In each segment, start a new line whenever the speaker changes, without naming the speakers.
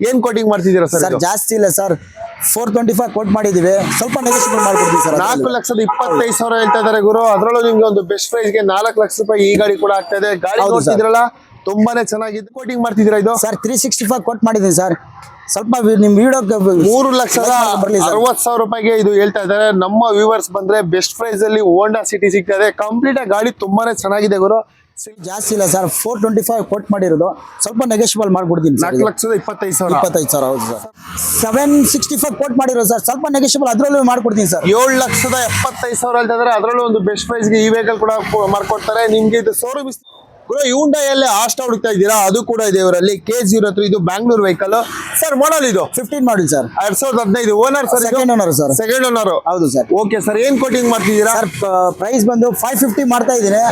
ಏನ್ ಕೋಟಿಂಗ್ ಮಾಡ್ತಿದ್ದೀರಾ sir
sir ಜಾಸ್ತಿ ಇಲ್ಲ sir four twenty five quote ಮಾಡಿದೀವಿ ಸ್ವಲ್ಪ ನೆಗೋಷಿಯೇಟ್ ಮಾಡ್ಕೊಡ್ತೀವಿ ಸರ್
ನಾಲ್ಕು ಲಕ್ಷದ ಇಪ್ಪತ್ತೈದು ಸಾವಿರ ಹೇಳ್ತಾ ಇದಾರೆ ಗುರು. ಅದ್ರಲ್ಲೂ ನಿಮ್ಗೆ ಒಂದು ಬೆಸ್ಟ್ ಪ್ರೈಸ್ಗೆ ನಾಲ್ಕು ಲಕ್ಷ ರೂಪಾಯಿ ಈ ಗಾಡಿ ಕೂಡ ಆಗ್ತಾ ಇದೆ. ಗಾಡಿ
ಹೌದು.
ನೋಡ್ತಿದ್ರಲ್ಲ ತುಂಬಾನೇ ಚೆನ್ನಾಗಿದೆ ಕೋಟಿಂಗ್ ಮಾಡ್ತಿದ್ದೀರಾ ಇದು?
Sir three sixty five quote ಮಾಡಿದ್ದೀನಿ ಸರ್ ಸ್ವಲ್ಪ ವಿ- ನಿಮ್ ವಿಡಿಯೋ
ಮೂರು ಲಕ್ಷದ
ಬರಲಿ ಸರ್
ಅರವತ್ ಸಾವಿರ ರೂಪಾಯಿಗೆ ಇದು ಹೇಳ್ತಾ ಇದ್ದಾರೆ. ನಮ್ಮ ವ್ಯೂವರ್ಸ್ ಬಂದ್ರೆ ಬೆಸ್ಟ್ ಪ್ರೈಸ್ ಅಲ್ಲಿ ಹೋಂಡಾ ಸಿಟಿ ಸಿಗ್ತದೆ ಕಂಪ್ಲೀಟ್ ಆಗಿ ಗಾಡಿ ತುಂಬಾನೇ ಚೆನ್ನಾಗಿದೆ ಗುರು.
ಜಾಸ್ತಿ ಇಲ್ಲ ಸರ್. ಫೋರ್ ಟ್ವೆಂಟಿ ಫೈವ್ ಕೊಟ್ ಮಾಡಿರೋದು. ಸ್ವಲ್ಪ ನೆಗೋಷಿಯಬಲ್ ಮಾಡ್ಬಿಡ್ತೀನಿ
ನಾಲ್ಕು ಲಕ್ಷದ ಇಪ್ಪತ್ತೈದು ಸಾವಿರ.
ಇಪ್ಪತ್ತೈದು ಸಾವಿರ ಹೌದು sir. Seven sixty five quote ಮಾಡಿರೋದು ಸರ್. ಸ್ವಲ್ಪ ನೆಗೋಷಿಯಬಲ್ ಅದರಲ್ಲೂ ಮಾಡ್ಕೊಡ್ತೀನಿ ಸರ್.
ಏಳು ಲಕ್ಷದ ಎಪ್ಪತ್ತೈದು ಸಾವಿರ ಅಂತಂದ್ರೆ ಅದರಲ್ಲೂ ಒಂದು ಬೆಸ್ಟ್ ಪ್ರೈಸ್ಗೆ ಈ ವೆಹಿಕಲ್ ಕೂಡ ಮಾಡ್ಕೊಡ್ತಾರೆ ನಿಮ್ಗೆ ಇದು ಶೋರೂಮ್ ಗುರು ಯೂಂಡಾಯಲ್ಲಿ ಆಸ್ಟಾ ಹುಡುಕ್ತಾ ಇದ್ದೀರಾ? ಅದು ಕೂಡ ಇದೆ ಇವರಲ್ಲಿ. ಕೆ ಜೀರೋ ತ್ರೀ ಇದು ಬ್ಯಾಂಗ್ಳೂರ್ ವೆಹಿಕಲ್ ಸರ್ ಮಾಡಲ್ ಇದು?
ಫಿಫ್ಟೀನ್ ಮಾಡಿಲ್ ಸರ್
ಎರಡ್ ಸಾವಿರದ ಹದಿನೈದು. Owner sir
second owner sir
second owner
ಹೌದು ಸರ್
ಓಕೆ ಸರ್ ಏನ್ ಕೋಟಿಂಗ್ ಮಾಡ್ತಿದ್ದೀರಾ?
ಸರ್ ಪ್ರೈಸ್ ಬಂದು ಫೈವ್ ಫಿಫ್ಟಿ ಮಾಡ್ತಾ ಇದ್ದೀನಿ.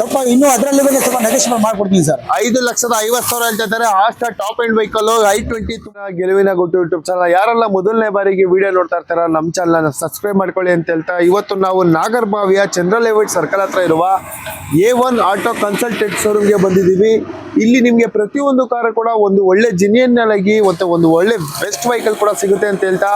ಸ್ವಲ್ಪ ಇನ್ನೂ ಅದರಲ್ಲಿ ಬಗ್ಗೆ ಸ್ವಲ್ಪ ನೆಗೋಷಿಯೇಟ್ ಮಾಡ್ಕೊಡ್ತೀನಿ ಸರ್
ಐದು ಲಕ್ಷದ ಐವತ್ತು ಸಾವಿರ ಹೇಳ್ತಾ ಇದ್ದಾರೆ. Asta top end vehicle i twenty ಗೆಲುವಿನ ಗುಟ್ಟು ಯೂಟ್ಯೂಬ್ ಚಾನಲ್ ಯಾರೆಲ್ಲ ಮೊದಲನೇ ಬಾರಿಗೆ ವಿಡಿಯೋ ನೋಡ್ತಾ ಇರ್ತಾರ ನಮ್ಮ ಚಾನಲ್ ಸಬ್ಸ್ಕ್ರೈಬ್ ಮಾಡ್ಕೊಳ್ಳಿ ಅಂತ ಹೇಳ್ತಾ ಇವತ್ತು ನಾವು ನಾಗರ್ಬಾವಿಯ ಚಂದ್ರ ಲೇಔಟ್ ಸರ್ಕಲ್ ಹತ್ರ ಇರುವ ಎ ಒನ್ ಆಟೋ ಕನ್ಸಲ್ಟೆಂಟ್ ಶೋರೂಮ್ಗೆ ಬಂದಿದ್ದೀವಿ. ಇಲ್ಲಿ ನಿಮಗೆ ಪ್ರತಿಯೊಂದು ಕಾರ್ ಕೂಡ ಒಂದು ಒಳ್ಳೆ ಜಿನಿಯನ್ ಆಗಿ ಮತ್ತೆ ಒಂದು ಒಳ್ಳೆ ಬೆಸ್ಟ್ ವೆಹಿಕಲ್ ಕೂಡ ಸಿಗುತ್ತೆ ಅಂತ ಹೇಳ್ತಾ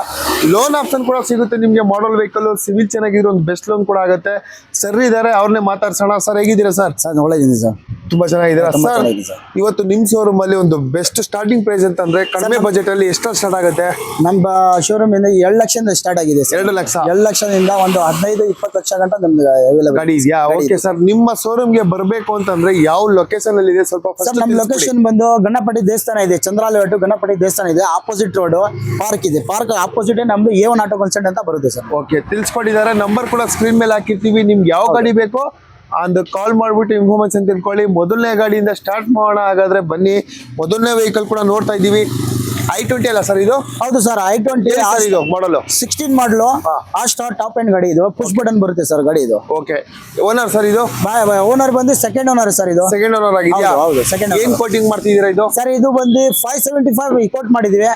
ಲೋನ್ ಆಪ್ಷನ್ ಕೂಡ ಸಿಗುತ್ತೆ ನಿಮಗೆ ಮಾಡಲ್ ವೆಹಿಕಲ್ ಸಿವಿಲ್ ಚೆನ್ನಾಗಿದ್ರೆ ಒಂದು ಬೆಸ್ಟ್ ಲೋನ್ ಕೂಡ ಆಗುತ್ತೆ. ಸರ್ ಇದ್ದಾರೆ ಅವ್ರನ್ನೇ ಮಾತಾಡ್ಸೋಣ. ಸರ್ ಹೇಗಿದ್ದೀರಾ ಸರ್
ಸರ್ ಒಳ್ಳೆದಿದ್ದೀನಿ ಸರ್
ತುಂಬಾ ಚೆನ್ನಾಗಿದ್ದೀರಾ? ಸರ್
ಚೆನ್ನಾಗಿದೆ ಸರ್.
ಇವತ್ತು ನಿಮ್ಮ ಶೋರೂಮ್ ಅಲ್ಲಿ ಒಂದು ಬೆಸ್ಟ್ ಸ್ಟಾರ್ಟಿಂಗ್ ಪ್ರೈಸ್ ಅಂತಂದ್ರೆ ಕಡಿಮೆ ಬಜೆಟ್ ಅಲ್ಲಿ ಎಷ್ಟು ಸ್ಟಾರ್ಟ್ ಆಗುತ್ತೆ?
ನಮ್ಮ ಶೋರೂಮ್ ಇಂದ ಎರಡು ಲಕ್ಷದಿಂದ ಸ್ಟಾರ್ಟ್ ಆಗಿದೆ ಸರ್
ಎರಡು ಲಕ್ಷ?
ಎರಡು ಲಕ್ಷದಿಂದ ಒಂದು ಹದಿನೈದು ಇಪ್ಪತ್ತು ಲಕ್ಷ ಗಂಟ ನಮ್ಗೆ ಅವೈಲೇಬಲ್
ಗಾಡಿ ಇದೆಯಾ? ಓಕೆ ಸರ್ ನಿಮ್ಮ ಶೋರೂಮ್ಗೆ ಗೆ ಬರಬೇಕು ಅಂತಂದ್ರೆ ಯಾವ ಲೊಕೇಶನ್ ಅಲ್ಲಿ ಇದೆ ಸ್ವಲ್ಪ
ಸರ್ ನಮ್ಮ ಲೊಕೇಶನ್ ಬಂದು ಗಣಪತಿ ದೇವಸ್ಥಾನ ಇದೆ ಚಂದ್ರಾಲಯ ಗಣಪತಿ ದೇವಸ್ಥಾನ ಇದೆ ಆಪೋಸಿಟ್ ರೋಡ್ ಪಾರ್ಕ್ ಇದೆ. ಪಾರ್ಕ್ ಆಪೋಸಿಟ್ ನಮ್ದು ಎ ಒನ್ ಆಟೋ ಕನ್ಸಲ್ಟ್ ಅಂತ ಬರುತ್ತೆ ಸರ್
ಓಕೆ ತಿಳಿಸ್ಕೊಟ್ಟಿದ್ದಾರೆ. ನಂಬರ್ ಕೂಡ ಸ್ಕ್ರೀನ್ ಮೇಲೆ ಹಾಕಿರ್ತೀವಿ. ನಿಮ್ಗೆ ಯಾವ ಗಾಡಿ ಬೇಕೋ? ಒಂದು ಕಾಲ್ ಮಾಡ್ಬಿಟ್ಟು ಇನ್ಫಾರ್ಮೇಶನ್ ತಿಳ್ಕೊಳ್ಳಿ. ಮೊದಲನೇ ಗಾಡಿಯಿಂದ ಸ್ಟಾರ್ಟ್ ಮಾಡೋಣ ಹಾಗಾದ್ರೆ ಬನ್ನಿ. ಮೊದಲನೇ ವೆಹಿಕಲ್ ಕೂಡ ನೋಡ್ತಾ ಇದ್ದೀವಿ. ಐ ಟ್ವೆಂಟಿ ಅಲ್ಲ ಸರ್ ಇದು?
ಹೌದು ಸರ್ ಐ ಟ್ವೆಂಟಿ
ಮಾಡಲ್ ಇದು ಮಾಡಲು
ಸಿಕ್ಸ್ಟೀನ್ ಮಾಡಲು ಆ ಸ್ಟಾರ್ ಟಾಪ್ ಎಂಡ್ ಗಾಡಿ ಇದು. ಪುಷ್ ಬಟನ್ ಬರುತ್ತೆ ಸರ್ ಗಾಡಿ ಇದು.
ಓಕೆ ಓನರ್ ಸರ್ ಇದು? Bye bye.
ಓನರ್ ಬಂದು ಸೆಕೆಂಡ್ ಓನರ್ ಸರ್ ಇದು.
ಸೆಕೆಂಡ್ ಓನರ್ ಆಗಿದೆಯಾ?
ಹೌದು, ಸೆಕೆಂಡ್.
ಏನ್ ಕೋಟಿಂಗ್ ಮಾಡ್ತಿದ್ದೀರಾ ಇದು?
ಸರ್ ಇದು ಬಂದು ಫೈವ್ ಸೆವೆಂಟಿ ಫೈವ್ ಕೋಟ್ ಮಾಡಿದೀವಿ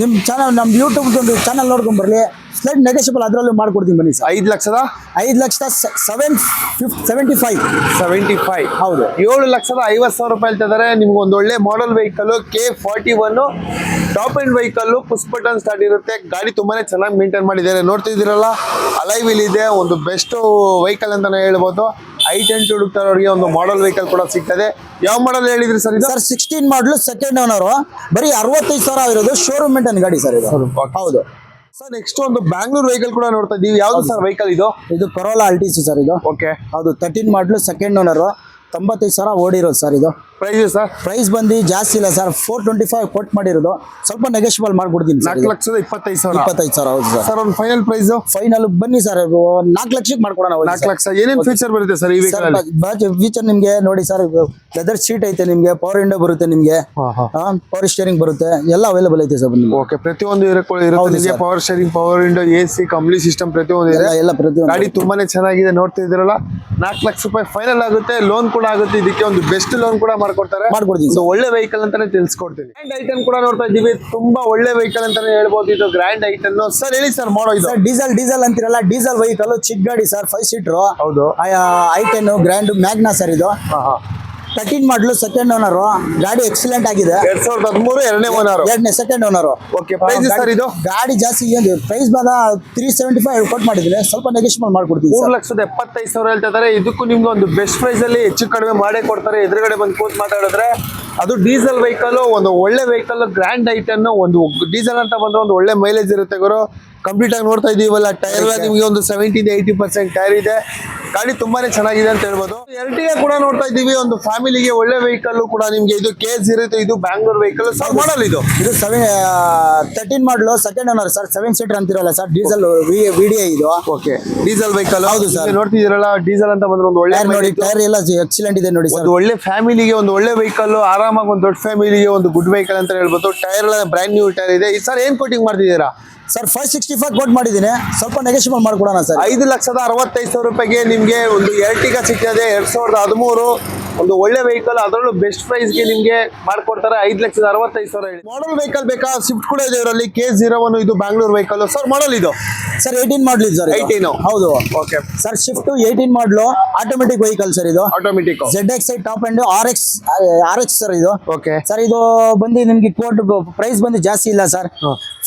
ನಿಮ್ಮ ಚಾನಲ್ ನಮ್ಮ ಯೂಟ್ಯೂಬ್ ಒಂದು ಚಾನಲ್ ನೋಡ್ಕೊಂಡ್ ಬರ್ಲಿ. ಸ್ಲೈಟ್ ನೆಗೆಷಬಲ್ ಅದರಲ್ಲೂ ಮಾಡ್ಕೊಡ್ತೀನಿ ಬನ್ನಿ ಸರ್
ಐದು ಲಕ್ಷದ?
ಐದು ಲಕ್ಷದ seven fifty seventy five
seventy five
ಹೌದು.
ಏಳು ಲಕ್ಷದ ಐವತ್ತು ಸಾವಿರ ರೂಪಾಯಿ ಹೇಳ್ತಿದ್ದಾರೆ ನಿಮ್ಗೆ ಒಂದು ಒಳ್ಳೆ model vehicle K forty one top end vehicle push button start ಇರುತ್ತೆ. ಗಾಡಿ ತುಂಬಾನೇ ಚೆನ್ನಾಗಿ ಮೇಂಟೈನ್ ಮಾಡಿದ್ದಾರೆ. ನೋಡ್ತಿದ್ದೀರಲ್ಲ ಅಲೈ ವೀಲ್ ಇದೆ. ಒಂದು ಬೆಸ್ಟ್ ವೆಹಿಕಲ್ ಅಂತಾನೆ ಹೇಳ್ಬೋದು. ಐ ಟೆನ್ ಟು ಹುಡುಕ್ತಾರವ್ರಿಗೆ ಒಂದು ಮಾಡೆಲ್ ವೆಹಿಕಲ್ ಕೂಡ ಸಿಗ್ತದೆ. ಯಾವ ಮಾಡೆಲ್ ಹೇಳಿದ್ರಿ ಸರ್ ಇದು?
Sir sixteen model second owner ಬರೀ ಅರವತ್ತೈದು ಸಾವಿರ ಇರೋದು ಶೋರೂಮ್ ಮೇಂಟೈನ್ ಗಾಡಿ ಸರ್ ಇದು. ಹೌದು.
ಸರ್ ನೆಕ್ಸ್ಟ್ ಒಂದು ಬ್ಯಾಂಗ್ಳೂರ್ ವೆಹಿಕಲ್ ಕೂಡ ನೋಡ್ತಾ ಇದೀವಿ. ಯಾವ್ದು ಸರ್ ವೆಹಿಕಲ್ ಇದು?
ಇದು ಕೊರೋಲಾ ಅಲ್ಟಿಸು ಸರ್ ಇದು.
ಓಕೆ
ಹೌದು ತರ್ಟೀನ್ ಮಾಡಲು ಸೆಕೆಂಡ್ ಓನರ್ ತೊಂಬತ್ತೈದು ಸಾವಿರ ಓಡಿರೋದು ಸರ್ ಇದು.
ಪ್ರೈಸ್ ಸರ್
ಪ್ರೈಸ್ ಬಂದು ಜಾಸ್ತಿ ಇಲ್ಲ ಸರ್ ಫೋರ್ ಟ್ವೆಂಟಿ ಫೈವ್ ಕೊಟ್ಟು ಮಾಡಿರೋದು. ಸ್ವಲ್ಪ ನೆಗೆಷಬಲ್ ಮಾಡ್ಬಿಡ್ತೀನಿ
ನಾಲ್ಕು ಲಕ್ಷದ ಇಪ್ಪತ್ತೈದು ಸಾವಿರ.
ಇಪ್ಪತ್ತೈದು ಸಾವಿರ ಹೌದು ಸರ್
ಸರ್ ಒಂದು ಫೈನಲ್ ಪ್ರೈಸ್
ಫೈನಲ್ ಬನ್ನಿ ಸರ್ ನಾಲ್ಕು ಲಕ್ಷಕ್ಕೆ ಮಾಡ್ಕೊಡೋಣ
ನಾಲ್ಕು ಲಕ್ಷ. ಏನೇನು ಫೀಚರ್ ಬರುತ್ತೆ ಸರ್ ಈ
ಫೀಚರ್ ನಿಮಗೆ ನೋಡಿ ಸರ್ ಲೆದರ್ ಸೀಟ್ ಐತೆ ನಿಮಗೆ ಪವರ್ ವಿಂಡೋ ಬರುತ್ತೆ ನಿಮ್ಗೆ. ಪವರ್ ಸ್ಟೇರಿಂಗ್ ಬರುತ್ತೆ. ಎಲ್ಲ ಅವೈಲೇಬಲ್ ಐತೆ ಸರ್
ಓಕೆ ಪ್ರತಿಯೊಂದು ಇರುತ್ತೆ power steering power window A C complete system ಪ್ರತಿಯೊಂದು ಇದೆ.
ಎಲ್ಲ ಎಲ್ಲ ಪ್ರತಿಯೊಂದು.
ಗಾಡಿ ತುಂಬಾನೇ ಚೆನ್ನಾಗಿದೆ ನೋಡ್ತಾ ಇದ್ದೀರಲ್ಲ. ನಾಲ್ಕು ಲಕ್ಷ ರೂಪಾಯಿ ಫೈನಲ್ ಆಗುತ್ತೆ ಲೋನ್ ಕೂಡ ಆಗುತ್ತೆ. ಇದಕ್ಕೆ ಒಂದು ಬೆಸ್ಟ್ ಲೋನ್ ಕೂಡ ಮಾಡ್ಕೊಡ್ತಾರೆ.
ಮಾಡ್ಕೊಡ್ತೀವಿ
ಸೊ ಒಳ್ಳೆ ವೆಹಿಕಲ್ ಅಂತಾನೆ ತಿಳಿಸ್ಕೊಡ್ತೀನಿ. ಗ್ರ್ಯಾಂಡ್ ಐಟನ್ ಕೂಡ ನೋಡ್ತಾ ಇದ್ದೀವಿ. ತುಂಬಾ ಒಳ್ಳೆ ವೆಹಿಕಲ್ ಅಂತಾನೆ ಹೇಳ್ಬೋದು. ಇದು ಗ್ರ್ಯಾಂಡ್ ಐಟಮ್ ಸರ್ ಹೇಳಿ ಸರ್ ಮಾಡೋ ಇದು.
ಡೀಸೆಲ್ ಡೀಸೆಲ್ ಅಂತಿರಲ್ಲ ಡೀಸೆಲ್ ವೆಹಿಕಲ್ ಚಿಕ್ಕ ಗಾಡಿ ಸರ್ ಫೈವ್ ಸೀಟ್ರು
ಹೌದು.
I ten grand Magna sir ಇದು. ತರ್ಟೀನ್ ಮಾಡಲು ಸೆಕೆಂಡ್ ಓನರು ಗಾಡಿ ಎಕ್ಸಲೆಂಟ್ ಆಗಿದೆ.
ಎರಡ್ ಸಾವಿರದ ಹದಿಮೂರು ಎರಡನೇ ಓನರ್
ಎರಡನೇ second owner
okay price sir ಇದು?
ಗಾಡಿ ಜಾಸ್ತಿ ಏನು ಪ್ರೈಸ್ ಬಂದ ತ್ರೀ ಸೆವೆಂಟಿ ಫೈವ್ ಕೊಟ್ಟು ಮಾಡಿದ್ರೆ ಸ್ವಲ್ಪ ನೆಗೆಷಬಲ್ ಮಾಡ್ಕೊಡ್ತೀವಿ
ಮೂರು ಲಕ್ಷದ ಎಪ್ಪತ್ತೈದು ಸಾವಿರ ಹೇಳ್ತಾ ಇದ್ದಾರೆ. ಇದಕ್ಕೂ ನಿಮ್ಗೆ ಒಂದು ಬೆಸ್ಟ್ ಪ್ರೈಸ್ ಅಲ್ಲಿ ಹೆಚ್ಚು ಕಡಿಮೆ ಮಾಡೇ ಕೊಡ್ತಾರೆ. ಎದುರುಗಡೆ ಬಂದು ಕೂತ್ ಮಾತಾಡಿದ್ರೆ ಅದು ಡೀಸೆಲ್ ವೆಹಿಕಲ್ ಒಂದು ಒಳ್ಳೆ ವೆಹಿಕಲ್ ಗ್ರ್ಯಾಂಡ್ ಐಟಮ್ ಒಂದು ಡೀಸೆಲ್ ಅಂತ ಬಂದ್ರೆ ಒಂದು ಒಳ್ಳೆ ಮೈಲೇಜ್ ಇರುತ್ತೆ ಗುರು. ಕಂಪ್ಲೀಟ್ ಆಗಿ ನೋಡ್ತಾ ಇದೀವಲ್ಲ ಟೈರ್ ನಿಮಗೆ ಒಂದು ಸೆವೆಂಟಿ ಏಯ್ಟಿ ಪರ್ಸೆಂಟ್ ಟೈರ್ ಇದೆ. ಗಾಡಿ ತುಂಬಾನೇ ಚೆನ್ನಾಗಿದೆ ಅಂತ ಹೇಳ್ಬೋದು. ಎರಡಿಗೆ ಕೂಡ ನೋಡ್ತಾ ಇದ್ದೀವಿ. ಒಂದು ಫ್ಯಾಮಿಲಿಗೆ ಒಳ್ಳೆ ವೆಹಿಕಲ್ ಕೂಡ ನಿಮ್ಗೆ ಇದು ಕೇಸ್ ಇರುತ್ತೆ ಇದು ಬ್ಯಾಂಗ್ಳೂರ್ ವೆಹಿಕಲ್. ಸರ್ ಮಾಡಲ್ ಇದು?
ಇದು seven thirteen model second owner sir. Seven seater ಅಂತಿರಲ್ಲ sir. Diesel V D ಇದು.
ಓಕೆ ಡೀಸೆಲ್ ವೆಹಿಕಲ್
ಹೌದು ಸರ್.
ನೋಡ್ತಿದ್ದೀರಲ್ಲ ಡೀಸೆಲ್ ಅಂತ ಬಂದ್ರೆ ಒಂದು ಒಳ್ಳೆ
ನೋಡಿ. ಟೈರ್ ಎಲ್ಲ ಎಕ್ಸಲೆಂಟ್ ಇದೆ ನೋಡಿ ಸರ್.
ಒಂದು ಒಳ್ಳೆ ಫ್ಯಾಮಿಲಿಗೆ ಒಂದು ಒಳ್ಳೆ ವೆಹಿಕಲ್ ಆರಾಮಾಗಿ ಒಂದು ದೊಡ್ಡ ಫ್ಯಾಮಿಲಿಗೆ ಒಂದು ಗುಡ್ ವೆಹಿಕಲ್ ಅಂತ ಹೇಳ್ಬೋದು. ಟೈರ್ ಎಲ್ಲ ಬ್ರ್ಯಾಂಡ್ ನ್ಯೂ ಟೈರ್ ಇದೆ. ಸರ್ ಏನ್ ಕೋಟಿಂಗ್ ಮಾಡ್ತಿದ್ದೀರಾ?
Sir five sixty five quote ಮಾಡಿದ್ದೀನಿ. ಸ್ವಲ್ಪ ನೆಗೆಷಬಲ್ ಮಾಡಿಕೊಡೋಣ ಸರ್
ಐದು ಲಕ್ಷದ ಅರವತ್ತೈದು ಸಾವಿರ ರೂಪಾಯಿಗೆ ನಿಮಗೆ ಒಂದು ಎರಟಿಗ ಸಿಗ್ತದೆ. ಎರಡು ಸಾವಿರದ ಹದಿಮೂರು ಒಂದು ಒಳ್ಳೆ ವೆಹಿಕಲ್ ಅದರಲ್ಲೂ ಬೆಸ್ಟ್ ಪ್ರೈಸ್ಗೆ ನಿಮ್ಗೆ ಮಾಡ್ಕೊಡ್ತಾರೆ. ಐದು ಲಕ್ಷದ ಅರವತ್ತೈದು ಸಾವಿರ ಹೇಳಿ. ಮಾಡಲ್ ವೆಹಿಕಲ್ ಬೇಕಾ? ಸ್ವಿಫ್ಟ್ ಕೂಡ ಇದೆ ಇದರಲ್ಲಿ. ಕೆ ಜೀರೋ ಒನ್ ಇದು? ಬ್ಯಾಂಗ್ಳೂರ್ ವೆಹಿಕಲ್ ಸರ್ ಮಾಡಲ್ ಇದು
ಸರ್ ಏಯ್ಟೀನ್ ಮಾಡಲ್ ಸರ್
18.
ಹೌದು.
Okay
sir shift eighteen model automatic vehicle sir ಇದು.
Automatic
Z X I top and R X R X sir ಇದು.
Okay
sir ಇದು ಬಂದು ನಿಮ್ಗೆ quote price ಬಂದು ಜಾಸ್ತಿ ಇಲ್ಲ ಸರ್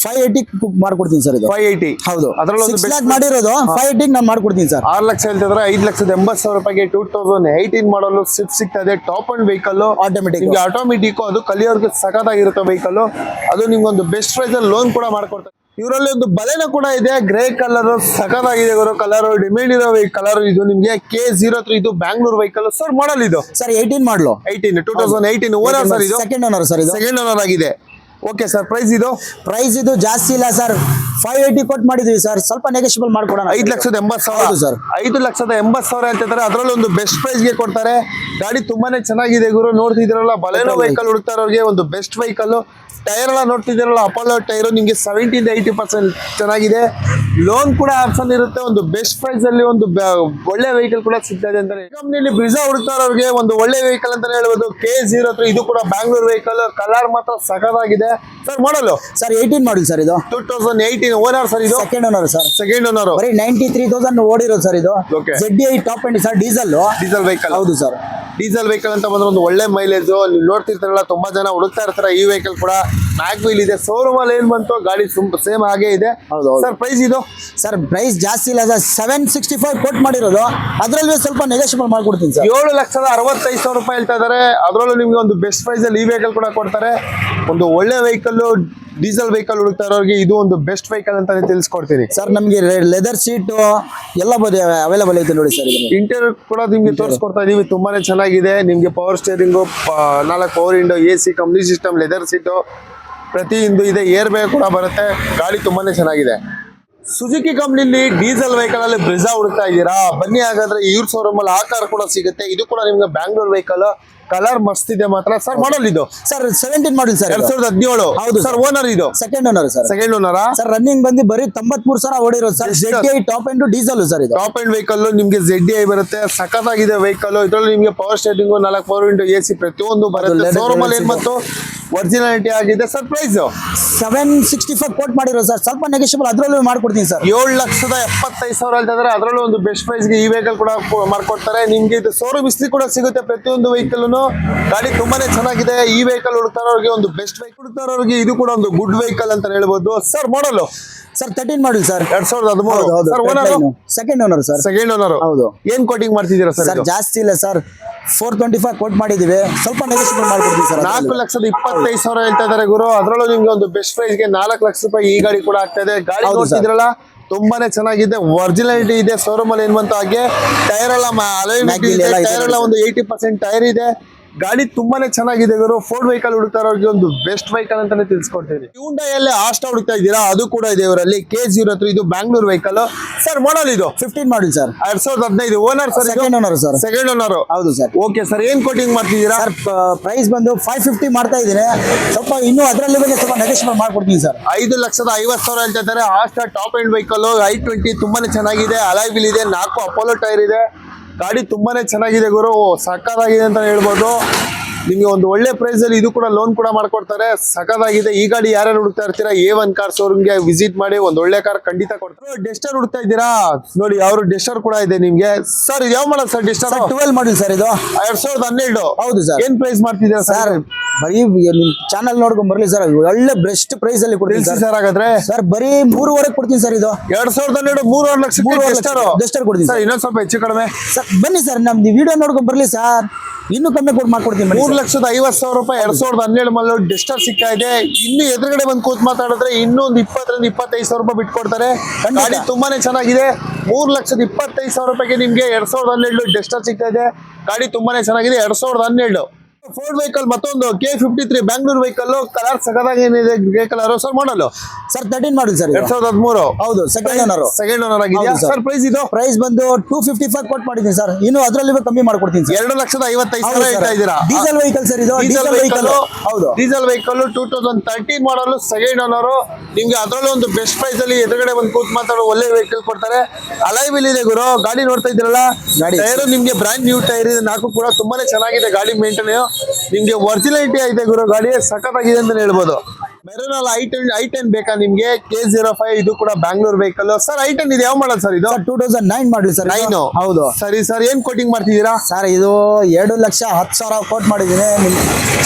ಫೈವ್ ಏಯ್ಟಿ ಮಾಡ್ಕೊಡ್ತೀನಿ ಸರ್ ಇದು.
ಫೈವ್ ಏಯ್ಟಿ
ಹೌದು.
ಅದ್ರಲ್ಲಿ
ಸಿಕ್ಸ್ ಲ್ಯಾಕ್ ಮಾಡಿರೋದು ಫೈವ್ ಏಯ್ಟಿಗೆ ನಾನು ಮಾಡ್ಕೊಡ್ತೀನಿ ಸರ್
ಆರು ಲಕ್ಷ ಹೇಳ್ತಿದ್ರೆ ಐದು ಲಕ್ಷದ ಎಂಬತ್ತು ಸಾವಿರ ರೂಪಾಯಿಗೆ two thousand eighteen model Swift ಸಿಗ್ತದೆ ಟಾಪ್ ಅಂಡ್ ವೆಹಿಕಲ್
ಆಟೋಮೆಟಿಕ್
ನಿಮ್ಗೆ ಆಟೋಮೆಟಿಕ್ ಅದು ಕಲಿಯೋರ್ಗೆ ಸಖತ್ತಾಗಿರುತ್ತೆ ವೆಹಿಕಲ್ ಅದು ನಿಮ್ಗೆ ಒಂದು ಬೆಸ್ಟ್ ಪ್ರೈಸ್ ಅಲ್ಲಿ ಲೋನ್ ಕೂಡ ಮಾಡ್ಕೊಡ್ತಾರೆ ಇವರಲ್ಲಿ ಒಂದು ಬಲೆನ ಕೂಡ ಇದೆ ಗ್ರೇ ಕಲರ್ ಸಖತ್ತಾಗಿದೆ ಗುರು. ಕಲರ್ ಡಿಮ್ಯಾಂಡ್ ಇರೋ ಕಲರ್ ಇದು ನಿಮ್ಗೆ ಕೆ ಜೀರೋ ತ್ರೀ ಇದು ಬ್ಯಾಂಗ್ಳೂರ್ ವೆಹಿಕಲ್ ಸರ್ ಮಾಡಲ್ ಇದು
sir eighteen model
eighteen two thousand eighteen owner sir ಇದು?
ಸೆಕೆಂಡ್ ಓನರ್ ಸರ್ ಇದು.
ಸೆಕೆಂಡ್ ಓನರ್ ಆಗಿದೆ. ಓಕೆ ಸರ್ ಪ್ರೈಸ್ ಇದು?
ಪ್ರೈಸ್ ಇದು ಜಾಸ್ತಿ ಇಲ್ಲ ಸರ್ ಫೈವ್ ಏಯ್ಟಿ ಕೊಟ್ಟು ಮಾಡಿದ್ವಿ ಸರ್ ಸ್ವಲ್ಪ ನೆಗೆಷಿಬಲ್ ಮಾಡ್ಕೊಡೋಣ.
ಐದು ಲಕ್ಷದ ಎಂಬತ್ತು ಸಾವಿರ.
ಸರ್
ಐದು ಲಕ್ಷದ ಎಂಬತ್ತು ಸಾವಿರ ಹೇಳ್ತಿದ್ದಾರೆ ಅದರಲ್ಲಿ ಒಂದು ಬೆಸ್ಟ್ ಪ್ರೈಸ್ಗೆ ಕೊಡ್ತಾರೆ. ಗಾಡಿ ತುಂಬಾನೇ ಚೆನ್ನಾಗಿದೆ ಗುರು. ನೋಡ್ತಿದ್ದೀರಲ್ಲ ಬಲೇನೋ ವೆಹಿಕಲ್ ಹುಡುಕ್ತಾ ಇರೋರಿಗೆ ಒಂದು ಬೆಸ್ಟ್ ವೆಹಿಕಲ್ ಟೈರ್ ಎಲ್ಲ ನೋಡ್ತಿದ್ದೀರಲ್ಲ ಅಪೋಲೋ ಟೈರು ನಿಮಗೆ ಸೆವೆಂಟಿಯಿಂದ ಏಯ್ಟಿ ಪರ್ಸೆಂಟ್ ಚೆನ್ನಾಗಿದೆ. ಲೋನ್ ಕೂಡ ಆಪ್ಷನ್ ಇರುತ್ತೆ. ಒಂದು ಬೆಸ್ಟ್ ಪ್ರೈಸ್ ಅಲ್ಲಿ ಒಂದು ಒಳ್ಳೆ ವೆಹಿಕಲ್ ಕೂಡ ಸಿಗ್ತದೆ ಅಂತಾರೆ ಕಂಪ್ನಿಯಲ್ಲಿ ಬ್ರಿಜಾ ಹುಡುಕ್ತಾ ಅವರಿಗೆ ಒಂದು ಒಳ್ಳೆ ವೆಹಿಕಲ್ ಅಂತ ಹೇಳ್ಬೋದು. ಕೆ ಜೀರೋ ತ್ರೀ ಇದು ಕೂಡ ಬ್ಯಾಂಗ್ಳೂರ್ ವೆಹಿಕಲ್ ಕಲರ್ ಮಾತ್ರ ಸಖತ್ತಾಗಿದೆ. Sir model
sir eighteen model sir ಇದು.
Two thousand eighteen owner sir ಇದು?
Second owner sir
second owner
ಬರೀ ನೈಂಟಿ ತ್ರೀ ತೌಸಂಡ್ ಓಡಿರೋದು ಸರ್ ಇದು. Z i top end sir diesel
diesel vehicle
ಹೌದು ಸರ್
ಡೀಸೆಲ್ ವೆಹಿಕಲ್ ಅಂತ ಬಂದ್ರೆ ಒಂದು ಒಳ್ಳೆ ಮೈಲೇಜ್ ನೀವು ನೋಡ್ತಿರ್ತಾರಲ್ಲ ತುಂಬಾ ಜನ ಹುಡುಕ್ತಾ ಇರ್ತಾರೆ ಈ ವೆಹಿಕಲ್ ಕೂಡ. ಮ್ಯಾಕ್ ವೀಲ್ ಇದೆ. ಶೋರೂಮ್ ಅಲ್ಲಿ ಏನ್ ಬಂತು ಗಾಡಿ ಸೇಮ್ ಹಾಗೆ ಇದೆ. ಸರ್ ಪ್ರೈಸ್ ಇದು?
ಸರ್ ಪ್ರೈಸ್ ಜಾಸ್ತಿ ಇಲ್ಲ. ಸರ್ ಸೆವೆನ್ ಸಿಕ್ಸ್ಟಿ ಫೈವ್ ಕೊಟ್ ಮಾಡಿರೋದು. ಅದರಲ್ಲಿ ಸ್ವಲ್ಪ ನೆಗೋಷಿಯಬಲ್ ಮಾಡ್ಕೊಡ್ತೀನಿ ಸರ್
ಏಳು ಲಕ್ಷದ ಅರವತ್ತೈದು ಸಾವಿರ ರೂಪಾಯಿ ಹೇಳ್ತಾ ಇದಾರೆ ಅದರಲ್ಲೂ ನಿಮ್ಗೆ ಒಂದು ಬೆಸ್ಟ್ ಪ್ರೈಸ್ ಅಲ್ಲಿ ಈ ವೆಹಿಕಲ್ ಕೂಡ ಕೊಡ್ತಾರೆ. ಒಂದು ಒಳ್ಳೆ ವೆಹಿಕಲ್ ಡೀಸೆಲ್ ವೆಹಿಕಲ್ ಹುಡುಕ್ತಾ ಇರೋರಿಗೆ ಇದು ಒಂದು ಬೆಸ್ಟ್ ವೆಹಿಕಲ್ ಅಂತ ತಿಳಿಸ್ಕೊಡ್ತೀನಿ.
ಸರ್ ನಮಗೆ ಲೆದರ್ ಸೀಟು ಎಲ್ಲ ಅವೈಲೇಬಲ್ ಐತೆ ನೋಡಿ ಸರ್ ಇಂಟರ್
ಇಂಟೀರಿಯರ್ ಕೂಡ ನಿಮ್ಗೆ ತೋರಿಸ್ಕೊಡ್ತಾ ಇದೀವಿ ತುಂಬಾನೇ ಚೆನ್ನಾಗಿದೆ. ನಿಮ್ಗೆ ಪವರ್ ಸ್ಟೇರಿಂಗು ನಾಲ್ಕು power window A C company system leather seat ಪ್ರತಿಯೊಂದು ಇದೆ ಏರ್ ಬ್ಯಾಗ್ ಕೂಡ ಬರುತ್ತೆ ಗಾಡಿ ತುಂಬಾನೇ ಚೆನ್ನಾಗಿದೆ. ಸುಜುಕಿ ಕಂಪ್ನಿಲಿ ಡೀಸೆಲ್ ವೆಹಿಕಲ್ ಅಲ್ಲಿ ಬ್ರಿಜಾ ಹುಡುಕ್ತಾ ಇದ್ದೀರಾ? ಬನ್ನಿ ಹಾಗಾದ್ರೆ ಇವ್ರ ಶೋರೂಮ್ ಅಲ್ಲಿ ಆ ಕಾರ್ ಕೂಡ ಸಿಗುತ್ತೆ. ಇದು ಕೂಡ ನಿಮ್ಗೆ ಬ್ಯಾಂಗ್ಳೂರ್ ವೆಹಿಕಲ್ ಕಲರ್ ಮಸ್ತ್ ಇದೆ ಮಾತ್ರ. ಸರ್ ಮಾಡಲ್ ಇದು.
ಸರ್ ಸೆವೆಂಟೀನ್ ಮಾಡಲ್ ಸರ್
ಎರಡ್ ಸಾವಿರದ ಹದಿನೇಳು.
ಹೌದು
ಸರ್ ಓನರ್ ಇದು.
Second owner sir
second owner
sir running ಬಂದು ಬರೀ ತೊಂಬತ್ಮೂರು ಸಾವಿರ ಓಡಿರೋದು sir? Z I top end diesel sir ಇದು.
ಟಾಪ್ ಎಂಡ್ ವೆಹಿಕಲ್ ನಿಮ್ಗೆ ಜೆಡ್ ಐ ಬರುತ್ತೆ. ಸಖತ್ತಾಗಿದೆ ವೆಹಿಕಲ್ ಇದರಲ್ಲಿ ನಿಮ್ಗೆ ಪವರ್ ಸ್ಟೇಟಿಂಗ್ ನಾಲ್ಕು ಪವರ್ ವಿಂಡೋ ಎ ಸಿ ಪ್ರತಿಯೊಂದು ಬರುತ್ತೆ.
ಶೋರೂಮಲ್ಲಿ
ಶೋರೂಮ್ ಅಲ್ಲಿ ಏನ್. ಬಂತು? ಒರಿಜಿನಾಲಿಟಿ ಆಗಿದೆ sir price
seven sixty five quote ಮಾಡಿರೋ ಸರ್ ಸ್ವಲ್ಪ ನೆಗೆಷಿಬಲ್ ಅದರಲ್ಲೂ ಮಾಡ್ಕೊಡ್ತೀನಿ ಸರ್
ಏಳು ಲಕ್ಷದ ಎಪ್ಪತ್ತೈದು ಸಾವಿರ ಅಂತ ಅಂದ್ರೆ ಅದರಲ್ಲೂ ಒಂದು ಬೆಸ್ಟ್ ಪ್ರೈಸ್ಗೆ ಈ ವೆಹಿಕಲ್ ಕೂಡ ಮಾಡ್ಕೊಡ್ತಾರೆ. ನಿಮ್ಗೆ ಇದು ಸೋರು ಇಸ್ಲಿ ಕೂಡ ಸಿಗುತ್ತೆ ಪ್ರತಿಯೊಂದು ವೆಹಿಕಲ್ ಗಾಡಿ ತುಂಬಾನೇ ಚೆನ್ನಾಗಿದೆ. ಈ ವೆಹಿಕಲ್ ಹುಡುಕ್ತಾರೋರಿಗೆ ಒಂದು ಬೆಸ್ಟ್ ವೆಹಿಕಲ್ ಹುಡುಕ್ತಾರೋರಿಗೆ ಇದು ಕೂಡ ಒಂದು ಗುಡ್ ವೆಹಿಕಲ್ ಅಂತ ಹೇಳ್ಬೋದು. Sir model
sir thirteen model sir
ಎರಡ್ ಸಾವಿರದ ಹದಿಮೂರು.
Second owner sir
second owner
ಹೌದು.
ಏನ್ ಕೋಟಿಂಗ್ ಮಾಡ್ತಿದ್ದೀರಾ ಸರ್
ಜಾಸ್ತಿ ಇಲ್ಲ sir four twenty five quote ಮಾಡಿದೀವಿ ಸ್ವಲ್ಪ ನೆಗೆಷಿಬಲ್ ಮಾಡ್ಬಿಡ್ತೀವಿ ಸರ್
ನಾಲ್ಕು ಲಕ್ಷದ ಇಪ್ಪತ್ತೈದು ಸಾವಿರ ಹೇಳ್ತಾ ಇದಾರೆ ಗುರು. ಅದರಲ್ಲೂ ನಿಮ್ಗೆ ಒಂದು ಬೆಸ್ಟ್ ಪ್ರೈಸ್ಗೆ ನಾಲ್ಕು ಲಕ್ಷ ರೂಪಾಯಿ ಈ ಗಾಡಿ ಕೂಡ ಆಗ್ತಾ ಇದೆ. ಗಾಡಿ ನೋಡ್ತಿದ್ರಲ್ಲ ತುಂಬಾನೇ ಚೆನ್ನಾಗಿದೆ. ಒರಿಜಿನಾಲಿಟಿ ಇದೆ ಶೋರೂಮ್ ಅಲ್ಲಿ ಏನ್ ಬಂತು ಹಾಗೆ. ಟೈರ್ ಎಲ್ಲ ಟೈರ್ ಎಲ್ಲ ಒಂದು ಏಯ್ಟಿ ಪರ್ಸೆಂಟ್ ಟೈರ್ ಇದೆ. ಗಾಡಿ ತುಂಬಾನೇ ಚೆನ್ನಾಗಿದೆ ಗುರು. ಫೋರ್ಡ್ ವೆಹಿಕಲ್ ಹುಡುಕ್ತಾ ಇರೋರಿಗೆ ಒಂದು ಬೆಸ್ಟ್ ವೆಹಿಕಲ್ ಅಂತಾನೆ ತಿಳಿಸ್ಕೊಡ್ತೀನಿ. ಹ್ಯುಂಡೈಯಲ್ಲಿ ಆಸ್ಟಾ ಹುಡುಕ್ತಾ ಇದ್ದೀರಾ? ಅದು ಕೂಡ ಇದೆ ಇವರಲ್ಲಿ. ಕೆ ಜೀರೋ ತ್ರೀ ಇದು ಬ್ಯಾಂಗ್ಳೂರ್ ವೆಹಿಕಲ್ ಸರ್ ಮಾಡಲ್ ಇದು?
ಫಿಫ್ಟೀನ್ ಮಾಡಲ್ ಸರ್
ಎರಡ್ ಸಾವಿರದ ಹದಿನೈದು. Owner sir
second owner sir
second owner
ಹೌದು ಸರ್
ಓಕೆ ಸರ್ ಏನ್ ಕೋಟಿಂಗ್ ಮಾಡ್ತಿದ್ದೀರಾ?
ಸರ್ ಪ್ರೈಸ್ ಬಂದು ಫೈವ್ ಫಿಫ್ಟಿ ಮಾಡ್ತಾ ಇದ್ದೀನಿ. ಸ್ವಲ್ಪ ಇನ್ನೂ ಅದರಲ್ಲಿ ಬಗ್ಗೆ ಸ್ವಲ್ಪ ನೆಗೋಷಿಯೇಟ್ ಮಾಡ್ಕೊಡ್ತೀನಿ ಸರ್
ಐದು ಲಕ್ಷದ ಐವತ್ತು ಸಾವಿರ ಹೇಳ್ತಾ ಇದ್ದಾರೆ. Asta top end vehicle i twenty ತುಂಬಾನೇ ಚೆನ್ನಾಗಿದೆ. ಅಲಾಯ್ ಬಿಲ್ ಇದೆ. ನಾಲ್ಕು ಅಪೋಲೋ ಟೈರ್ ಇದೆ. ಗಾಡಿ ತುಂಬಾನೇ ಚೆನ್ನಾಗಿದೆ ಗುರು. ಸಕ್ಕತ್ತಾಗಿದೆ ಅಂತ ಹೇಳ್ಬೋದು. ನಿಮಗೆ ಒಂದು ಒಳ್ಳೆ ಪ್ರೈಸ್ ಅಲ್ಲಿ ಇದು ಕೂಡ ಲೋನ್ ಕೂಡ ಮಾಡ್ಕೊಡ್ತಾರೆ. ಸಖತ್ತಾಗಿದೆ. ಈ ಗಾಡಿ ಯಾರ್ಯಾರು ಹುಡುಕ್ತಾ ಇರ್ತೀರಾ? ಎ ಒನ್ ಕಾರ್ ಶೋರೂಮ್ಗೆ ವಿಸಿಟ್ ಮಾಡಿ ಒಂದು ಒಳ್ಳೆ ಕಾರ್ ಖಂಡಿತ ಕೊಡ್ತಾರೆ. ಡೆಸ್ಟರ್ ಹುಡುಕ್ತಾ ಇದ್ದೀರಾ? ನೋಡಿ ಅವರು ಡೆಸ್ಟರ್ ಕೂಡ ಇದೆ ನಿಮ್ಗೆ. ಸರ್ ಯಾವ ಮಾಡೋದು sir Duster
twelve model sir ಇದು.
ಎರಡ್ ಸಾವಿರದ ಹನ್ನೆರಡು.
ಹೌದು ಸರ್
ಏನ್ ಪ್ರೈಸ್ ಮಾಡ್ತಿದ್ದೀರಾ
ಸರ್ ಬರೀ ನಿಮ್ ಚಾನಲ್ ನೋಡ್ಕೊಂಡ್ ಬರ್ಲಿ ಸರ್ ಒಳ್ಳೆ ಬೆಸ್ಟ್ ಪ್ರೈಸ್ ಅಲ್ಲಿ ಕೊಡ್ತೀನಿ ಸರ್
ಹಾಗಾದ್ರೆ.
ಸರ್ ಬರೀ ಮೂರುವರೆ ಕೊಡ್ತೀನಿ ಸರ್ ಇದು.
ಎರಡ್ ಸಾವಿರದ ಹನ್ನೆರಡು ಮೂರುವರೆ ಲಕ್ಷ ಡೆಸ್ಟರ್
ಕೊಡ್ತೀನಿ
ಸರ್ ಇನ್ನೊಂದ್ ಸ್ವಲ್ಪ ಹೆಚ್ಚು ಕಡಿಮೆ.
ಸರ್ ಬನ್ನಿ ಸರ್ ನಮ್ದು ವಿಡಿಯೋ ನೋಡ್ಕೊಂಡ್ ಬರ್ಲಿ ಸರ್ ಇನ್ನೂ ಕಮ್ಮಿ ಕೊಟ್ಟು ಮಾಡ್ಕೊಡ್ತೀನಿ
ಮೂರು. ಲಕ್ಷದ ಐವತ್ತು ಸಾವಿರ ರೂಪಾಯಿ ಎರಡ್ ಸಾವಿರದ ಹನ್ನೆರಡು ಮಲ್ಲ ಡೆಸ್ಟರ್ ಸಿಗ್ತಾ ಇದೆ. ಇನ್ನು ಎದುರುಗಡೆ ಬಂದು ಕೂತ್ ಮಾತಾಡಿದ್ರೆ ಇನ್ನೂ ಒಂದು ಇಪ್ಪತ್ತರಿಂದ ಇಪ್ಪತ್ತೈದು ಸಾವಿರ ರೂಪಾಯಿ ಬಿಟ್ಕೊಡ್ತಾರೆ. ಗಾಡಿ ತುಂಬಾನೇ ಚೆನ್ನಾಗಿದೆ. ಮೂರ್ ಲಕ್ಷದ ಇಪ್ಪತ್ತೈದು ಸಾವಿರ ರೂಪಾಯಿಗೆ ನಿಮ್ಗೆ ಎರಡ್ ಸಾವಿರದ ಹನ್ನೆರಡು ಡೆಸ್ಟರ್ ಸಿಗ್ತಾ ಇದೆ. ಗಾಡಿ ತುಂಬಾನೇ ಚೆನ್ನಾಗಿದೆ. ಎರಡ್ ಸಾವಿರದ ಹನ್ನೆರಡು. ಫೋರ್ಡ್ ವೆಹಿಕಲ್ ಮತ್ತೊಂದು K fifty three Bangalore vehicle colour ಸಗದಾಗಿ ಏನಿದೆ grey colour sir model
sir thirteen model sir
ಎರಡ್ ಸಾವಿರದ ಹದಿಮೂರು.
ಹೌದು second owner
second owner
sir.
Sir price ಇದು?
ಪ್ರೈಸ್ ಬಂದು ಟೂ ಫಿಫ್ಟಿ ಫೈವ್ ಕೊಟ್ಟು ಮಾಡಿದ್ದೀನಿ ಸರ್ ಇನ್ನು ಅದರಲ್ಲಿ ಕಮ್ಮಿ ಮಾಡ್ಕೊಡ್ತೀನಿ ಸರ್
ಎರಡು ಲಕ್ಷದ ಐವತ್ತೈದು ಸಾವಿರ ಹೇಳ್ತಾ ಇದ್ದೀರಾ?
ಡೀಸೆಲ್ ವೆಹಿಕಲ್ ಸರ್ ಇದು.
ಡೀಸೆಲ್
ವೆಹಿಕಲ್ ಹೌದು.
Diesel vehicle two thousand thirteen model second owner ನಿಮ್ಗೆ ಅದರಲ್ಲೂ ಒಂದು ಬೆಸ್ಟ್ ಪ್ರೈಸ್ ಅಲ್ಲಿ ಎದುರುಗಡೆ ಒಂದು ಕೂತ್ ಮಾತಾಡೋ ಒಳ್ಳೆ ವೆಹಿಕಲ್ ಕೊಡ್ತಾರೆ. ಅಲೈ ಬಿಲ್ ಇದೆ ಗುರು. ಗಾಡಿ ನೋಡ್ತಾ ಇದ್ದೀರಲ್ಲ. ಟೈರ್ ನಿಮ್ಗೆ ಬ್ರಾಂಡ್ ನ್ಯೂ ಟೈರ್ ಇದೆ ನಾಲ್ಕು ಕೂಡ ತುಂಬಾನೇ ಚೆನ್ನಾಗಿದೆ ಗಾಡಿ ಮೇಂಟೈನ್ ನಿಮ್ಗೆ ಒರಿಜಿನಾಲಿಟಿ ಐತೆ ಗುರು ಗಾಡಿ ಆಗಿದೆ ಅಂತ ಹೇಳ್ಬೋದು. ಮೆರೂನ್ ಅಲ್ಲ ಐ ಟೆನ್ ಐ ಟೆನ್ ಬೇಕಾ ನಿಮ್ಗೆ? ಕೆ ಜೀರೋ ಫೈವ್ ಇದು ಕೂಡ Bangalore vehicle sir i ten ಇದೆ ಯಾವ ಮಾಡಲ್ ಸರ್ ಇದು?
Two thousand nine model sir
nine
ಹೌದು.
ಸರಿ ಸರ್ ಏನ್ ಕೋಟಿಂಗ್ ಮಾಡ್ತಿದ್ದೀರಾ?
ಸರ್ ಇದು ಎರಡು ಲಕ್ಷ ಹತ್ತು ಸಾವಿರ ಕೋಟ್ ಮಾಡಿದ್ದೀನಿ. ನಿಮ್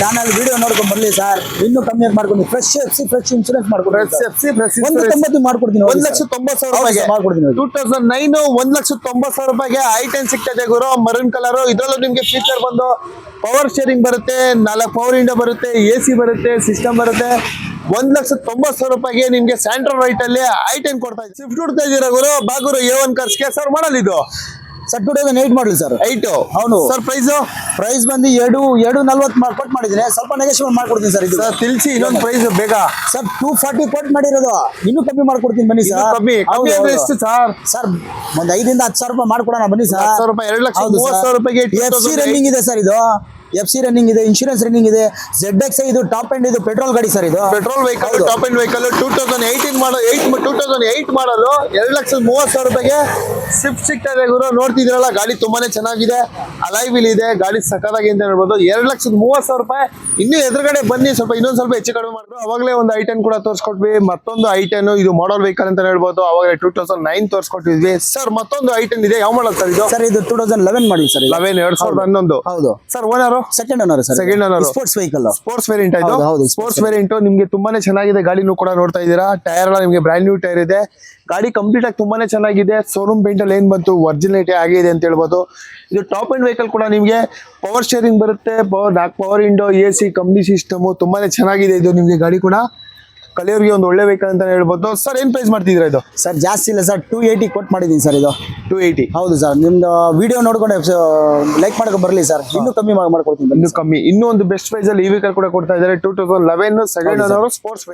ಚಾನಲ್ ವಿಡಿಯೋ ನೋಡ್ಕೊಂಡ್ ಬರ್ಲಿ ಸರ್ ಇನ್ನು ಕಮ್ಮಿ ಮಾಡ್ಕೊಂಡು fresh F C fresh insurance ಮಾಡ್ಕೊಂಡು
ಫ್ರೆಶ್ ಎಫ್ ಸಿ ಫ್ರೆಶ್
ಒಂದು ತೊಂಬತ್ತು ಮಾಡ್ಕೊಡ್ತೀನಿ
ಒಂದ್. ಲಕ್ಷ ತೊಂಬತ್ ಸಾವಿರ ರೂಪಾಯಿಗೆ.
ಮಾಡ್ಕೊಡ್ತೀನಿ.
ಟೂ ತೌಸಂಡ್ ನೈನ್ ಒಂದ್ ಲಕ್ಷ ತೊಂಬತ್ ಸಾವಿರ ರೂಪಾಯಿಗೆ ಐ ಟೆನ್ ಸಿಗ್ತದೆ ಗುರು. ಮರೂನ್ ಕಲರ್ ಇದ್ರಲ್ಲೂ ನಿಮ್ಗೆ ಫೀಚರ್ ಬಂದು ಪವರ್ ಶೇರಿಂಗ್ ಬರುತ್ತೆ ನಾಲ್ಕು ಪವರ್ ಇಂಡೋ ಬರುತ್ತೆ ಎ ಸಿ ಬರುತ್ತೆ ಸಿಸ್ಟಮ್ ಬರುತ್ತೆ. ಒಂದ್ ಲಕ್ಷ ತೊಂಬತ್ ಸಾವಿರ ರೂಪಾಯಿಗೆ ನಿಮ್ಗೆ ಸ್ಯಾಂಟ್ರಲ್ ರೈಟ್ ಅಲ್ಲಿ ಐ ಟೆನ್ ಕೊಡ್ತಾ ಇದ್ದೀವಿ ಸ್ವಿಫ್ಟ್ ಹುಡ್ತಾ ಇದ್ದೀರಾ ಗುರು? ಬಾಗುರು ಎ ಒನ್ ಕಾರ್ಸ್ಗೆ ಸರ್ ಮಾಡಲ್ ಇದು?
ಸರ್ ಟು ಡೇ ಏಟ್ ಮಾಡಲಿ ಸರ್
ಐಟು
ಹೌದು.
ಸರ್ ಪ್ರೈಸ್
ಪ್ರೈಸ್ ಬಂದು ಎರಡು ಎರಡು ನಲ್ವತ್ತು ಮಾಡಿ ಕೊಟ್ಟು ಮಾಡಿದ್ದೀನಿ. ಸ್ವಲ್ಪ ನೆಗೆಷನ್ ಮಾಡ್ಕೊಡ್ತೀನಿ ಸರ್ ಇದು.
ಸರ್ ತಿಳಿಸಿ ಇನ್ನೊಂದು ಪ್ರೈಸ್ ಬೇಗ.
ಸರ್ ಟೂ ಫಾರ್ಟಿ ಕೊಟ್ಟು ಮಾಡಿರೋದು. ಇನ್ನೂ ಕಮ್ಮಿ ಮಾಡ್ಕೊಡ್ತೀನಿ ಬನ್ನಿ ಸರ್
ಕಮ್ಮಿ. ಕಮ್ಮಿ ಅಂದ್ರೆ ಎಷ್ಟು ಸರ್
ಸರ್ ಒಂದು ಐದಿಂದ ಹತ್ತು ಸಾವಿರ ರೂಪಾಯಿ ಮಾಡ್ಕೊಡೋಣ ಬನ್ನಿ ಸರ್
ಸಾವಿರ ರೂಪಾಯಿ, ಎರಡು ಲಕ್ಷ ಮೂವತ್ತು ಸಾವಿರ ರೂಪಾಯಿಗೆ
ಎಫ್ ಸಿ
2008
ರನ್ನಿಂಗ್ ಇದೆ ಸರ್ ಇದು. ಎಫ್ ಸಿ ರನ್ನಿಂಗ್ ಇದೆ ಇನ್ಶೂರೆನ್ಸ್ ರನ್ನಿಂಗ್ ಇದೆ ಜೆಡ್ ಎಕ್ಸ್ ಇದು ಟಾಪ್ ಎಂಡ್ ಇದು ಪೆಟ್ರೋಲ್ ಗಾಡಿ ಸರ್ ಇದು.
Petrol vehicle top end vehicle two thousand eighteen model eight two thousand eight model ಎರಡು ಲಕ್ಷದ ಮೂವತ್ತು ಸಾವಿರ ರೂಪಾಯಿಗೆ ಸ್ವಿಫ್ಟ್ ಸಿಗ್ತಾ ಇದೆ ಗುರು. ನೋಡ್ತಿದ್ರಲ್ಲ ಗಾಡಿ ತುಂಬಾನೇ ಚೆನ್ನಾಗಿದೆ ಅಲೈ ವೀಲ್ ಇದೆ ಗಾಡಿ ಸಕ್ಕತ್ತಾಗಿ ಅಂತ ಹೇಳ್ಬೋದು ಎರಡು ಲಕ್ಷದ ಮೂವತ್ತು ಸಾವಿರ ರೂಪಾಯಿ. ಇನ್ನೂ ಎದುರುಗಡೆ ಬನ್ನಿ ಸ್ವಲ್ಪ ಇನ್ನೊಂದು ಸ್ವಲ್ಪ ಹೆಚ್ಚು ಕಡಿಮೆ ಮಾಡಿದ್ರು ಅವಾಗಲೇ ಒಂದು ಐ ಟೆನ್ ಕೂಡ ತೋರಿಸ್ಕೊಟ್ವಿ ಮತ್ತೊಂದು ಐ ಟೆನ್ ಇದು ಮಾಡಲ್ ವೆಹಿಕಲ್ ಅಂತ ಹೇಳ್ಬೋದು. ಅವಾಗಲೇ ಟೂ ತೌಸಂಡ್ ನೈನ್ ತೋರಿಸ್ಕೊಟ್ಟಿದ್ವಿ. ಸರ್ ಮತ್ತೊಂದು ಐ ಟೆನ್ ಇದೆ ಯಾವ ಮಾಡಲ್ ಸರ್ ಇದು?
ಸರ್ ಇದು two thousand eleven model sir.
Eleven ಎರಡ್ ಸಾವಿರದ ಹನ್ನೊಂದು.
ಹೌದು.
Sir owner
second owner sir
second owner
sports vehicle
sports variant ಇದು.
ಹೌದು,
ಸ್ಪೋರ್ಟ್ಸ್ ವೇರಿಯಂಟ್ ನಿಮಗೆ ತುಂಬಾನೇ ಚೆನ್ನಾಗಿದೆ. ಗಾಡಿನೂ ಕೂಡ ನೋಡ್ತಾ ಇದ್ದೀರಾ. ಟೈರ್ ಎಲ್ಲ ನಿಮಗೆ ಬ್ರ್ಯಾಂಡ್ ನ್ಯೂ ಟೈರ್ ಇದೆ. ಗಾಡಿ ಕಂಪ್ಲೀಟ್ ಆಗಿ ತುಂಬಾನೇ ಚೆನ್ನಾಗಿದೆ. ಶೋರೂಮ್ ಪೇಂಟ್ ಅಲ್ಲಿ ಏನ್ ಬಂತು? ಒರಿಜಿನಲಿಟಿ ಆಗಿದೆ ಅಂತ ಹೇಳ್ಬೋದು. ಇದು ಟಾಪ್ ಅಂಡ್ ವೆಹಿಕಲ್ ಕೂಡ ನಿಮಗೆ ಪವರ್ ಶೇರಿಂಗ್ ಬರುತ್ತೆ. ಪವರ್ ನಾಲ್ಕು power window A C company system ತುಂಬಾನೇ ಚೆನ್ನಾಗಿದೆ ಇದು ನಿಮಗೆ ಗಾಡಿ ಕೂಡ. ಕಲಿಯೋರಿಗೆ ಒಂದು ಒಳ್ಳೆ ವೆಹಿಕಲ್ ಅಂತ ಹೇಳ್ಬೋದು. ಸರ್ ಏನ್ ಪ್ರೈಸ್ ಮಾಡ್ತಿದ್ದೀರಾ ಇದು?
ಸರ್ ಜಾಸ್ತಿ ಇಲ್ಲ ಸರ್ ಟೂ ಏಯ್ಟಿ ಕೊಟ್ಟು ಮಾಡಿದ್ದೀನಿ ಸರ್ ಇದು.
ಟೂ ಏಯ್ಟಿ
ಹೌದು ಸರ್ ನಿಮ್ದು ವಿಡಿಯೋ ನೋಡ್ಕೊಂಡು ಲೈಕ್ ಮಾಡ್ಕೊಂಡು ಬರಲಿ ಸರ್ ಇನ್ನೂ ಕಮ್ಮಿ ಮಾಡ್- ಮಾಡ್ಕೊಡ್ತೀನಿ
ಇನ್ನೂ ಕಮ್ಮಿ. ಇನ್ನೂ ಒಂದು ಬೆಸ್ಟ್ ಪ್ರೈಸಲ್ಲಿ ಈ ವೆಹಿಕಲ್ ಕೂಡ ಕೊಡ್ತಾ ಇದ್ದಾರೆ. Two thousand eleven second sports sports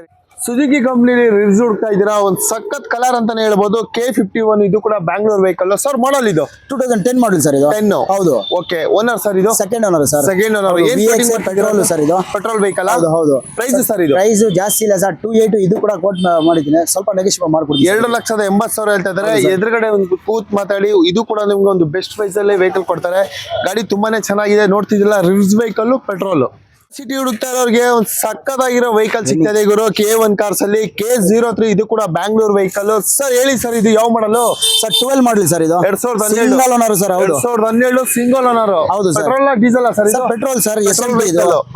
Suzuki ಕಂಪ್ನಿಲಿ ರಿವ್ಸ್ ಹುಡ್ತಾ ಇದ್ದೀರಾ? ಒಂದು ಸಖತ್ ಕಲರ್ ಅಂತಾನೆ ಹೇಳ್ಬೋದು. ಕೆ ಫಿಫ್ಟಿ ಒನ್ ಇದು ಕೂಡ ಬ್ಯಾಂಗ್ಳೂರ್ ವೆಹಿಕಲ್ ಸರ್ ಮಾಡಲ್ ಇದು?
Two thousand ten model sir ಇದು.
ಟೆನ್
ಹೌದು.
ಓಕೆ ಓನರ್ ಸರ್ ಇದು?
Second owner sir
second owner
petrol sir ಇದು.
ಪೆಟ್ರೋಲ್ ವೆಹಿಕಲ್
ಹೌದು ಹೌದು.
ಪ್ರೈಸ್ ಸರ್ ಇದು?
ಪ್ರೈಸ್ ಜಾಸ್ತಿ ಇಲ್ಲ ಸರ್ ಟೂ ಏಟ್ ಇದು ಕೂಡ ಕೋಟ್ ಮಾಡಿದ್ದೀನಿ. ಸ್ವಲ್ಪ ನೆಗೆಶಿಪ್ ಮಾಡ್ಕೊಡಿ
ಎರಡು ಲಕ್ಷದ ಎಂಬತ್ತು ಸಾವಿರ ಹೇಳ್ತಾ ಇದ್ದಾರೆ. ಎದುರುಗಡೆ ಒಂದು ಕೂತ್ ಮಾತಾಡಿ. ಇದು ಕೂಡ ನಿಮ್ಗೆ ಒಂದು ಬೆಸ್ಟ್ ಪ್ರೈಸ್ ಅಲ್ಲಿ ವೆಹಿಕಲ್ ಕೊಡ್ತಾರೆ. ಗಾಡಿ ತುಂಬಾನೇ ಚೆನ್ನಾಗಿದೆ. ನೋಡ್ತಿದ್ದಿಲ್ಲ ರಿವ್ಸ್ ವೆಹಿಕಲ್ ಪೆಟ್ರೋಲ್ ಸಿಟಿ ಹುಡುಕ್ತಾ ಇರೋರಿಗೆ ಒಂದು ಸಕ್ಕದಾಗಿರೋ ವೆಹಿಕಲ್ ಸಿಗ್ತದೆ ಗುರು. ಕೆ ಒನ್ ಕಾರ್ಸ್ ಅಲ್ಲಿ ಕೆ ಜೀರೋ ತ್ರೀ ಇದು ಕೂಡ ಬ್ಯಾಂಗ್ಳೂರ್ ವೆಹಿಕಲ್ ಸರ್ ಹೇಳಿ ಸರ್ ಇದು ಯಾವ ಮಾಡಲು
ಸರ್ ಟ್ವೆಲ್ ಮಾಡಲಿ ಸರ್ ಇದು.
ಎರಡ್ ಸಾವಿರದ
ಸಿಂಗಲ್ ಓನರ್ ಸರ್ ಹೌದು.
ಎರಡ್ ಸಾವಿರದ ಹನ್ನೆರಡು ಸಿಂಗಲ್ ಓನರ್
ಹೌದು sir
petrol diesel sir
petrol sir.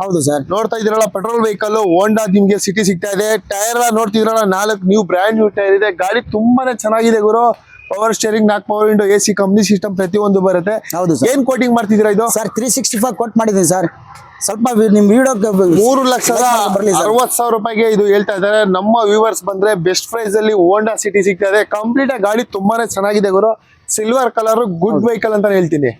ಹೌದು ಸರ್
ನೋಡ್ತಾ ಇದ್ರಲ್ಲ ಪೆಟ್ರೋಲ್ ವೆಹಿಕಲ್ ಹೋಂಡಾ ನಿಮ್ಗೆ ಸಿಟಿ ಸಿಗ್ತಾ ಇದೆ. ಟೈರ್ ನೋಡ್ತಿದ್ರಲ್ಲ ನಾಲ್ಕು ನ್ಯೂ ಬ್ರ್ಯಾಂಡ್ ನ್ಯೂ ಟೈರ್ ಇದೆ. ಗಾಡಿ ತುಂಬಾನೇ ಚೆನ್ನಾಗಿದೆ ಗುರು. ಪವರ್ ಸ್ಟೇರಿಂಗ್ ನಾಲ್ಕು power window A C company system ಪ್ರತಿಯೊಂದು ಬರುತ್ತೆ.
ಹೌದು.
ಏನ್ ಕೋಟಿಂಗ್ ಮಾಡ್ತಿದ್ದೀರಾ ಇದು?
Sir three sixty five quote ಮಾಡಿದ್ದೀನಿ ಸರ್ ಸ್ವಲ್ಪ ನಿಮ್ ವಿಡಿಯೋ
ಮೂರು ಲಕ್ಷದ ಅರವತ್ ಸಾವಿರ ರೂಪಾಯಿಗೆ ಇದು ಹೇಳ್ತಾ ಇದ್ದಾರೆ. ನಮ್ಮ ವ್ಯೂವರ್ಸ್ ಬಂದ್ರೆ ಬೆಸ್ಟ್ ಪ್ರೈಸ್ ಅಲ್ಲಿ ಹೋಂಡಾ ಸಿಟಿ ಸಿಗ್ತಾ ಇದೆ. ಕಂಪ್ಲೀಟ್ ಆಗಿ ಗಾಡಿ ತುಂಬಾನೇ ಚೆನ್ನಾಗಿದೆ ಗುರು. ಸಿಲ್ವರ್ ಕಲರ್ ಗುಡ್ ವೆಹಿಕಲ್ ಅಂತ ಹೇಳ್ತೀನಿ.